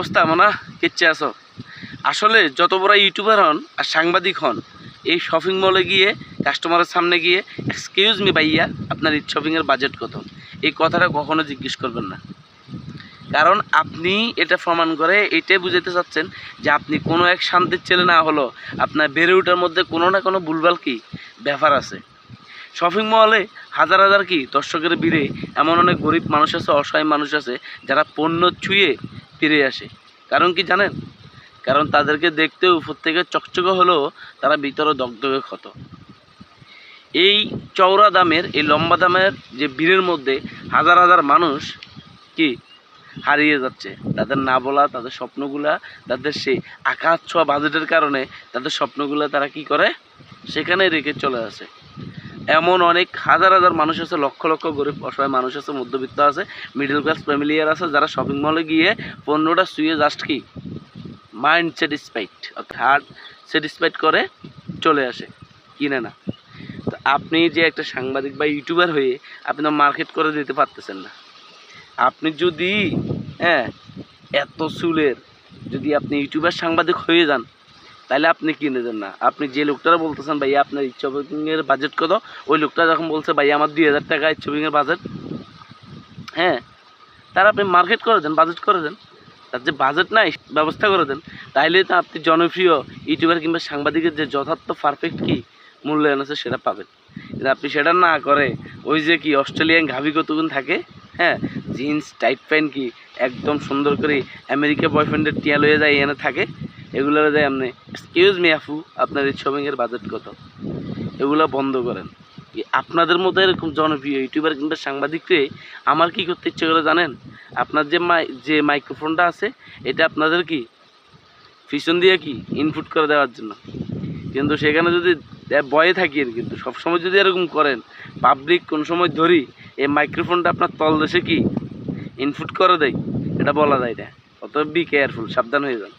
অবস্থা মনে কিচ্ছে আছো। আসলে যত বড় ইউটিউবার হন আর সাংবাদিক হন, এই শপিং মলে গিয়ে কাস্টমারের সামনে গিয়ে এক্সকিউজ মি ভাইয়া, আপনার এই শপিংয়ের বাজেট কত? এই কথাটা কখনো জিজ্ঞেস করবেন না। কারণ আপনি এটা প্রমাণ করে এটাই বুঝাতে চাচ্ছেন যে আপনি কোনো এক শান্তির ছেলে না হলো, আপনার বেড়ে ওঠার মধ্যে কোনো না কোনো ভুলভাল কি? ব্যাপার আছে। শপিং মলে হাজার হাজার কি? দর্শকের ভিড়ে এমন অনেক গরিব মানুষ আছে, অসহায় মানুষ আছে, যারা পণ্য ছুঁয়ে ফিরে আসে। কারণ কি জানেন? কারণ তাদেরকে দেখতে উপর থেকে চকচকে হলেও তারা ভিতরে দগদগে ক্ষত। এই চওড়া দামের, এই লম্বা দামের যে ভিড়ের মধ্যে হাজার হাজার মানুষ কি হারিয়ে যাচ্ছে। তাদের না বলা, তাদের স্বপ্নগুলা, তাদের সেই আকাশ ছোঁয়া বাজেটের কারণে তাদের স্বপ্নগুলা তারা কি করে? সেখানে রেখে চলে আসে। এমন অনেক হাজার হাজার মানুষ আছে, লক্ষ লক্ষ গরিব অসহায় মানুষ আছে, মধ্যবিত্ত আছে মিডল ক্লাস ফ্যামিলিয়ার আছে, যারা শপিং মলে গিয়ে পণ্যটা শুয়ে জাস্ট কি? মাইন্ড স্যাটিসফাইড হার্ট স্যাটিসফাইড করে চলে আসে, কিনে না। তো আপনি যে একটা সাংবাদিক বা ইউটিউবার হয়ে আপনি তো মার্কেট করে দিতে পারতেছেন না। আপনি যদি হ্যাঁ এত চুলের যদি আপনি ইউটিউবার সাংবাদিক হয়ে যান তাহলে আপনি কিনে দেন না। আপনি যে লোকটারা বলতেছেন ভাই আপনার ইচ্ছা বাজেট কত? ওই লোকটা যখন বলছে ভাই আমার দুই হাজার টাকা ইচ্ছা শপিংয়ের বাজেট হ্যাঁ তার আপনি মার্কেট করে দেন বাজেট করে দেন। তার যে বাজেট নাই, ব্যবস্থা করে দেন। তাইলে তো আপনি জনপ্রিয় ইউটিউবার কিংবা সাংবাদিকের যে যথার্থ পারফেক্ট কি মূল্যায়ন আছে সেটা পাবেন। কিন্তু আপনি সেটা না করে ওই যে কি অস্ট্রেলিয়ান ঘাবি কতগুণ থাকে হ্যাঁ জিন্স টাইট প্যান্ট কি একদম সুন্দর করে আমেরিকা বয়ফ্রেন্ডের টিয়া লয়ে যায় এনে থাকে। এগুলো যায় আপনি এক্সকিউজ মি আফু আপনার এই শপিংয়ের বাজেট কত? এগুলো বন্ধ করেন। আপনাদের মতো এরকম জনপ্রিয় ইউটিউবার কিংবা সাংবাদিককে আমার কি করতে ইচ্ছে করে জানেন? আপনার যে মাই, যে মাইক্রোফোনটা আছে, এটা আপনাদের কি? পিছন দিয়ে কি? ইনপুট করে দেওয়ার জন্য। কিন্তু সেখানে যদি বয়ে থাকি কিন্তু সবসময় যদি এরকম করেন পাবলিক কোন সময় ধরি, এই মাইক্রোফোনটা আপনার তল দেশে কি? ইনপুট করে দেয়, এটা বলা যায় না। অত বি কেয়ারফুল সাবধান হয়ে যান।